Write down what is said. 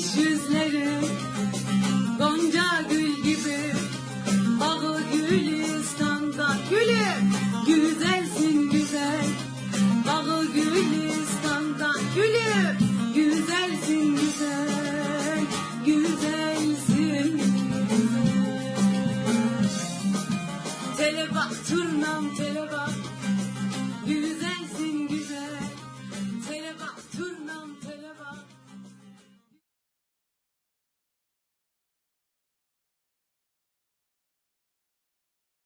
Gülmüş yüzleri Gonca gül gibi Ağı Gülistan'da Gülüm Güzelsin güzel. Ağı Gülistan'da Gülüm Güzelsin güzel. Güzelsin güzel. Tele bak turnam tele bak